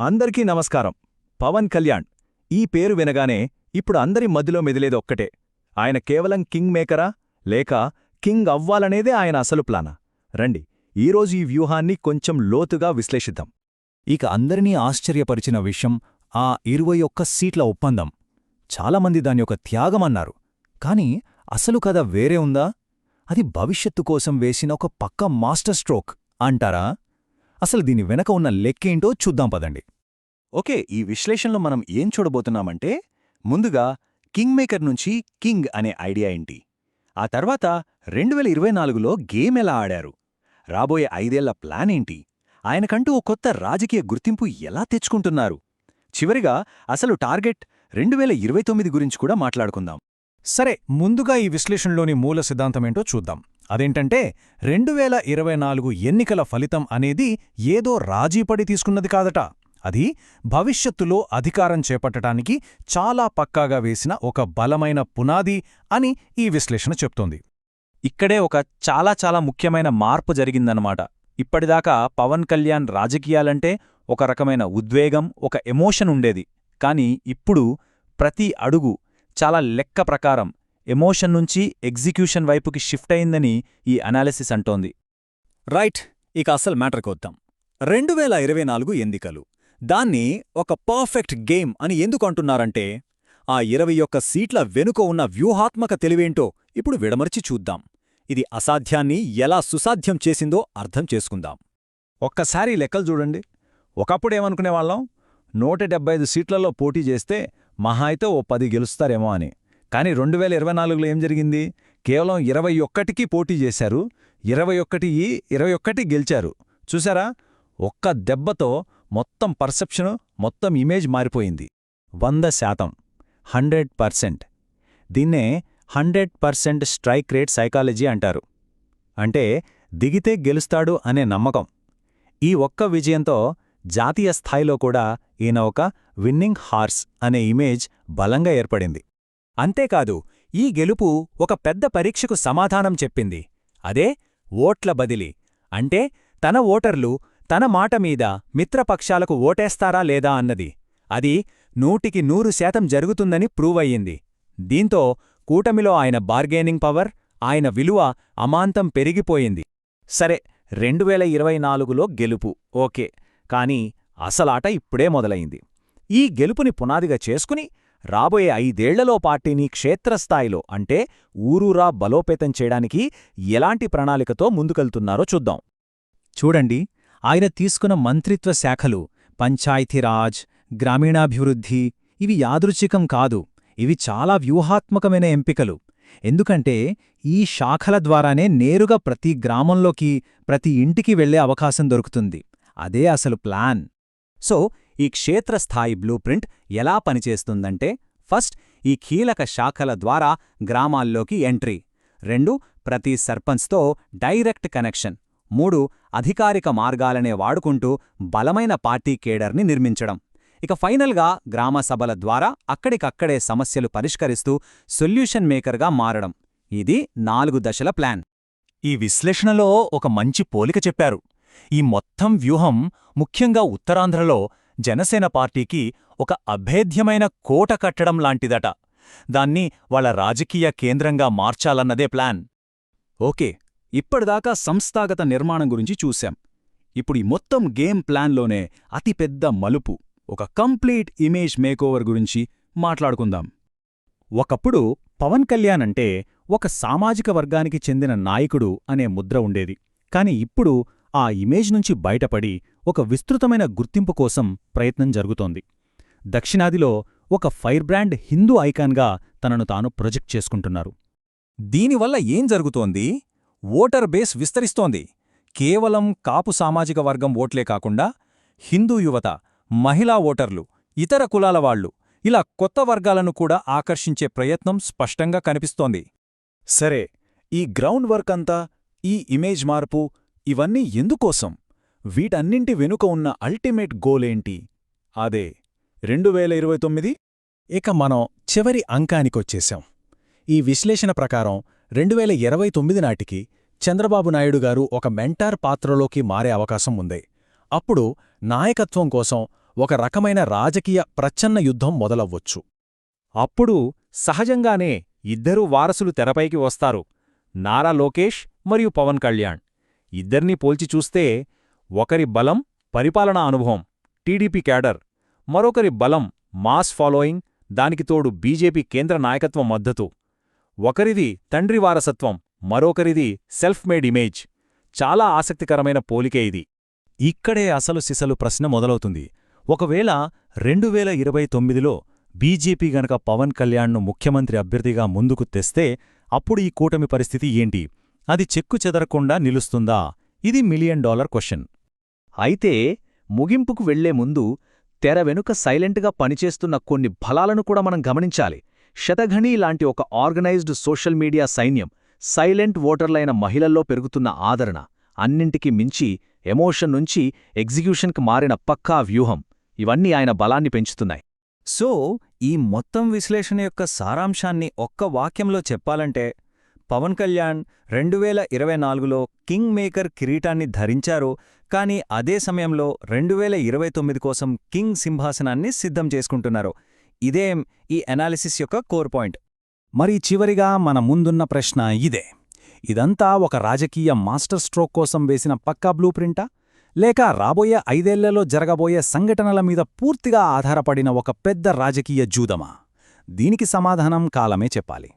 అందరికీ నమస్కారం. పవన్ కళ్యాణ్. ఈ పేరు వినగానే ఇప్పుడు అందరి మధ్యలో మెదిలేది ఒక్కటే. ఆయన కేవలం కింగ్ మేకరా? లేక కింగ్ అవ్వాలనేదే ఆయన అసలు ప్లానా? రండి ఈరోజు ఈ వ్యూహాన్ని కొంచెం లోతుగా విశ్లేషిద్దాం. ఇక అందరినీ ఆశ్చర్యపరిచిన విషయం ఆ ఇరవై ఒక్క సీట్ల ఒప్పందం. చాలామంది దాని ఒక త్యాగమన్నారు. కాని అసలు కథ వేరే ఉందా? అది భవిష్యత్తు కోసం వేసిన ఒక పక్క మాస్టర్ స్ట్రోక్ అంటారా? అసలు దీని వెనక ఉన్న లెక్కేంటో చూద్దాం పదండి. ఓకే ఈ విశ్లేషణలో మనం ఏం చూడబోతున్నామంటే ముందుగా కింగ్ మేకర్ నుంచి కింగ్ అనే ఐడియా ఏంటి? ఆ తర్వాత రెండు వేల ఇరవై నాలుగులో గేమ్ ఎలా ఆడారు? రాబోయే ఐదేళ్ళ ప్లాన్ ఏంటి? ఆయనకంటూ ఓ కొత్త రాజకీయ గుర్తింపు ఎలా తెచ్చుకుంటున్నారు? చివరిగా అసలు టార్గెట్ రెండు వేల ఇరవై తొమ్మిది గురించి కూడా మాట్లాడుకుందాం. సరే ముందుగా ఈ విశ్లేషణలోని మూల సిద్ధాంతమేంటో చూద్దాం. అదేంటంటే రెండు వేల ఇరవై నాలుగు ఎన్నికల ఫలితం అనేది ఏదో రాజీపడి తీసుకున్నది కాదట. అది భవిష్యత్తులో అధికారం చేపట్టడానికి చాలా పక్కాగా వేసిన ఒక బలమైన పునాది అని ఈ విశ్లేషణ చెప్తోంది. ఇక్కడే ఒక చాలా చాలా ముఖ్యమైన మార్పు జరిగిందన్నమాట. ఇప్పటిదాకా పవన్ కళ్యాణ్ రాజకీయాలంటే ఒక రకమైన ఉద్వేగం ఒక ఎమోషన్ ఉండేది. కాని ఇప్పుడు ప్రతి అడుగు చాలా లెక్క ప్రకారం ఎమోషన్ నుంచి ఎగ్జిక్యూషన్ వైపుకి షిఫ్ట్ అయిందని ఈ అనాలిసిస్ అంటోంది. రైట్ ఇక అసలు మ్యాటర్కి వద్దాం రెండు వేల ఇరవై నాలుగు ఎన్నికలు. దాన్ని ఒక పర్ఫెక్ట్ గేమ్ అని ఎందుకు అంటున్నారంటే ఆ ఇరవై ఒక్క సీట్ల వెనుక ఉన్న వ్యూహాత్మక తెలివేంటో ఇప్పుడు విడమర్చి చూద్దాం. ఇది అసాధ్యాన్ని ఎలా సుసాధ్యం చేసిందో అర్థం చేసుకుందాం. ఒక్కసారి లెక్కలు చూడండి. ఒకప్పుడేమనుకునేవాళ్ళం నూట డెబ్బై ఐదు సీట్లలో పోటీ చేస్తే మహా అయితే ఓ పది గెలుస్తారేమో అని. కానీ రెండు వేల ఇరవై నాలుగులో ఏం జరిగింది? కేవలం ఇరవై ఒక్కటికి పోటీ చేశారు. ఇరవై ఒక్కటి ఇరవై ఒక్కటి గెలిచారు. చూసారా ఒక్క దెబ్బతో మొత్తం పర్సెప్షను మొత్తం ఇమేజ్ మారిపోయింది. వంద శాతం. Hundred percent. దీన్నే hundred percent strike rate psychology అంటారు. అంటే దిగితే గెలుస్తాడు అనే నమ్మకం. ఈ ఒక్క విజయంతో జాతీయ స్థాయిలో కూడా ఈయన ఒక విన్నింగ్ హార్స్ అనే ఇమేజ్ బలంగా ఏర్పడింది. అంతేకాదు ఈ గెలుపు ఒక పెద్ద పరీక్షకు సమాధానం చెప్పింది. అదే ఓట్ల బదిలీ. అంటే తన ఓటర్లు తన మాట మీద మిత్రపక్షాలకు ఓటేస్తారా లేదా అన్నది. అది నూటికి నూరు శాతం జరుగుతుందని ప్రూవ్ అయ్యింది. దీంతో కూటమిలో ఆయన బార్గెనింగ్ పవర్ ఆయన విలువ అమాంతం పెరిగిపోయింది. సరే రెండువేల ఇరవై నాలుగులో గెలుపు. ఓకే. కానీ అసలాట ఇప్పుడే మొదలైంది. ఈ గెలుపుని పునాదిగా చేసుకుని రాబోయే ఐదేళ్ళలో పార్టీని క్షేత్రస్థాయిలో అంటే ఊరూరా బలోపేతం చేయడానికి ఎలాంటి ప్రణాళికతో ముందుకెళ్తున్నారో చూద్దాం. చూడండి ఆయన తీసుకున్న మంత్రిత్వ శాఖలు పంచాయతీరాజ్ గ్రామీణాభివృద్ధి ఇవి యాదృచ్ఛికం కాదు ఇవి చాలా వ్యూహాత్మకమైన ఎంపికలు. ఎందుకంటే ఈ శాఖల ద్వారానే నేరుగా ప్రతి గ్రామంలోకి ప్రతి ఇంటికి వెళ్ళే అవకాశం దొరుకుతుంది. అదే అసలు ప్లాన్. సో ఈ క్షేత్రస్థాయి బ్లూ ప్రింట్ ఎలా పనిచేస్తుందంటే ఫస్ట్ ఈ కీలక శాఖల ద్వారా గ్రామాల్లోకి ఎంట్రీ. రెండు ప్రతి సర్పంచ్తో డైరెక్ట్ కనెక్షన్. మూడు అధికారిక మార్గాలనే వాడుకుంటూ బలమైన పార్టీ కేడర్ని నిర్మించడం. ఇక ఫైనల్గా గ్రామ సభల ద్వారా అక్కడికక్కడే సమస్యలు పరిష్కరిస్తూ సొల్యూషన్ మేకర్గా మారడం. ఇది నాలుగు దశల ప్లాన్. ఈ విశ్లేషణలో ఒక మంచి పోలిక చెప్పారు. ఈ మొత్తం వ్యూహం ముఖ్యంగా ఉత్తరాంధ్రలో జనసేన పార్టీకి ఒక అభేద్యమైన కోట కట్టడం లాంటిదట. దాన్ని వాళ్ళ రాజకీయ కేంద్రంగా మార్చాలన్నదే ప్లాన్. ఓకే ఇప్పటిదాకా సంస్థాగత నిర్మాణం గురించి చూశాం. ఇప్పుడు ఈ మొత్తం గేమ్ ప్లాన్లోనే అతిపెద్ద మలుపు ఒక కంప్లీట్ ఇమేజ్ మేకోవర్ గురించి మాట్లాడుకుందాం. ఒకప్పుడు పవన్ కళ్యాణ్ అంటే ఒక సామాజిక వర్గానికి చెందిన నాయకుడు అనే ముద్ర ఉండేది. కాని ఇప్పుడు ఆ ఇమేజ్ నుంచి బయటపడి ఒక విస్తృతమైన గుర్తింపు కోసం ప్రయత్నం జరుగుతోంది. దక్షిణాదిలో ఒక ఫైర్ బ్రాండ్ హిందూ ఐకాన్గా తనను తాను ప్రొజెక్ట్ చేసుకుంటున్నారు. దీనివల్ల ఏం జరుగుతోంది? ఓటర్ బేస్ విస్తరిస్తోంది. కేవలం కాపు సామాజిక వర్గం ఓట్లే కాకుండా హిందూ యువత మహిళా ఓటర్లు ఇతర కులాల వాళ్ళు ఇలా కొత్త వర్గాలను కూడా ఆకర్షించే ప్రయత్నం స్పష్టంగా కనిపిస్తోంది. సరే ఈ గ్రౌండ్ వర్క్ అంతా ఈ ఇమేజ్ మార్పు ఇవన్నీ ఎందుకోసం? వీటన్నింటి వెనుక ఉన్న అల్టిమేట్ గోలేంటి అదే రెండు వేల ఇరవై తొమ్మిది? ఇక మనం చివరి అంకానికొచ్చేశాం. ఈ విశ్లేషణ ప్రకారం రెండు వేల ఇరవై తొమ్మిది నాటికి చంద్రబాబు నాయుడు గారు ఒక మెంటార్ పాత్రలోకి మారే అవకాశం ఉంది. అప్పుడు నాయకత్వం కోసం ఒక రకమైన రాజకీయ ప్రచ్ఛన్న యుద్ధం మొదలవ్వచ్చు. అప్పుడు సహజంగానే ఇద్దరూ వారసులు తెరపైకి వస్తారు. నారా లోకేష్ మరియు పవన్ కళ్యాణ్. ఇద్దర్నీ పోల్చి చూస్తే ఒకరి బలం పరిపాలనా అనుభవం టీడీపీ క్యాడర్ మరొకరి బలం మాస్ ఫాలోయింగ్ దానికి తోడు బీజేపీ కేంద్ర నాయకత్వం మద్దతు. ఒకరిది తండ్రి వారసత్వం మరొకరిది సెల్ఫ్ మేడ్ ఇమేజ్. చాలా ఆసక్తికరమైన పోలికే ఇది. ఇక్కడే అసలు సిసలు ప్రశ్న మొదలవుతుంది. ఒకవేళ రెండు వేల ఇరవై తొమ్మిదిలో బీజేపీ గనక పవన్ కళ్యాణ్ను ముఖ్యమంత్రి అభ్యర్థిగా ముందుకు తెస్తే అప్పుడు ఈ కూటమి పరిస్థితి ఏంటి? అది చెక్కు చెదరకుండా నిలుస్తుందా? ఇది మిలియన్ డాలర్ క్వశ్చన్. అయితే ముగింపుకు వెళ్ళే ముందు తెర వెనుక సైలెంట్గా పనిచేస్తున్న కొన్ని బలాలను కూడా మనం గమనించాలి. శతఘనీ లాంటి ఒక ఆర్గనైజ్డ్ సోషల్ మీడియా సైన్యం సైలెంట్ ఓటర్లైన మహిళల్లో పెరుగుతున్న ఆదరణ అన్నింటికి మించి ఎమోషన్ నుంచి ఎగ్జిక్యూషన్కి మారిన పక్కా వ్యూహం ఇవన్నీ ఆయన బలాన్ని పెంచుతున్నాయి. సో ఈ మొత్తం విశ్లేషణ యొక్క సారాంశాన్ని ఒక్క వాక్యంలో చెప్పాలంటే పవన్ కళ్యాణ్ రెండు వేల ఇరవై నాలుగులో కింగ్ మేకర్ కిరీటాన్ని ధరించారు కానీ అదే సమయంలో రెండు వేల ఇరవై తొమ్మిది కోసం కింగ్ సింహాసనాన్ని సిద్ధం చేసుకుంటున్నారు. ఇదేం ఈ అనాలిసిస్ యొక్క కోర్ పాయింట్. మరి చివరిగా మన ముందున్న ప్రశ్న ఇదే. ఇదంతా ఒక రాజకీయ మాస్టర్ స్ట్రోక్ కోసం వేసిన పక్కా బ్లూ ప్రింటా? లేక రాబోయే ఐదేళ్ళలో జరగబోయే సంఘటనల మీద పూర్తిగా ఆధారపడిన ఒక పెద్ద రాజకీయ జూదమా? దీనికి సమాధానం కాలమే చెప్పాలి.